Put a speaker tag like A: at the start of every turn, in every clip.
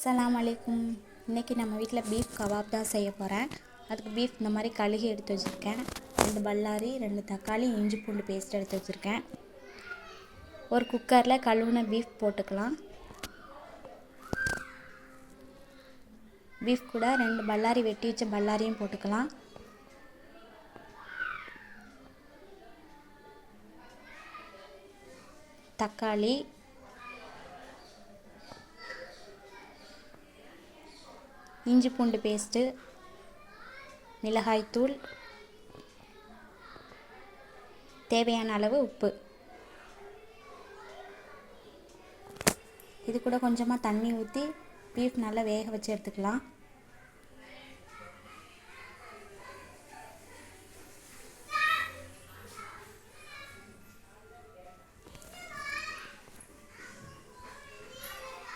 A: அஸ்லாம் வலைக்கும் இன்றைக்கி நம்ம வீட்டில் பீஃப் கபாப் தான் செய்ய போகிறேன் அதுக்கு பீஃப் இந்த மாதிரி கழுகி எடுத்து வச்சுருக்கேன். ரெண்டு பல்லாரி ரெண்டு தக்காளி இஞ்சி பூண்டு பேஸ்ட் எடுத்து வச்சுருக்கேன். ஒரு குக்கரில் கழுவுன பீஃப் போட்டுக்கலாம். பீஃப் கூட ரெண்டு பல்லாரி வெட்டி வச்ச பல்லாரியும் போட்டுக்கலாம். தக்காளி இஞ்சி பூண்டு பேஸ்ட்டு மிளகாய்த்தூள் தேவையான அளவு உப்பு. இது கூட கொஞ்சமாக தண்ணி ஊற்றி பீஃப் நல்லா வேக வச்சு எடுத்துக்கலாம்.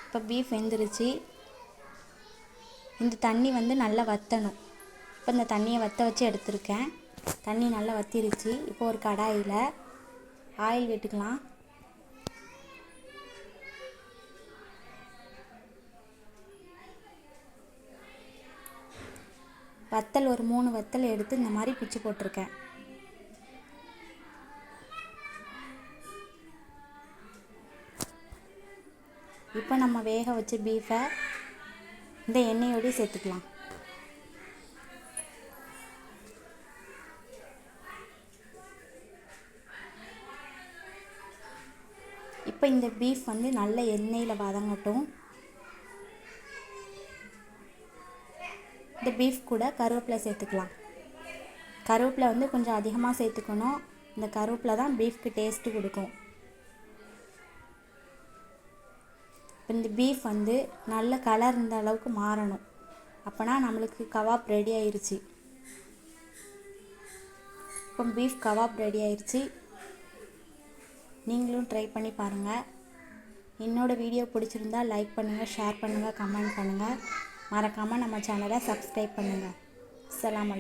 A: இப்போ பீஃப் வெந்துருச்சு. இந்த தண்ணி வந்து நல்லா வற்றணும் இப்போ இந்த தண்ணியை வற்ற வச்சு எடுத்திருக்கேன். தண்ணி நல்லா வற்றிருச்சு இப்போ ஒரு கடாயில் ஆயில் விட்டுக்கலாம். வத்தல் ஒரு மூணு வத்தல் எடுத்து இந்த மாதிரி பிச்சு போட்டிருக்கேன். இப்போ நம்ம வேக வச்ச பீஃபை இந்த எண்ணெயோடய சேர்த்துக்கலாம். இப்போ இந்த பீஃப் வந்து நல்ல எண்ணெயில் வதங்கட்டும். இந்த பீஃப் கூட கருவேப்பிலை சேர்த்துக்கலாம். கருவேப்பிலை வந்து கொஞ்சம் அதிகமாக சேர்த்துக்கணும். இந்த கருவேப்பிலை தான் பீஃப்க்கு டேஸ்ட்டு கொடுக்கும். இப்போ இந்த பீஃப் வந்து நல்ல கலர் இந்த அளவுக்கு மாறணும். அப்போனா நம்மளுக்கு கவாப் ரெடி ஆயிடுச்சு இப்போ பீஃப் கவாப் ரெடி ஆயிடுச்சு நீங்களும் ட்ரை பண்ணி பாருங்கள் என்னோடய வீடியோ பிடிச்சிருந்தா லைக் பண்ணுங்கள் ஷேர் பண்ணுங்கள் கமெண்ட் பண்ணுங்கள் மறக்காமல் நம்ம சேனலை சப்ஸ்கிரைப் பண்ணுங்கள் அஸ்லாம்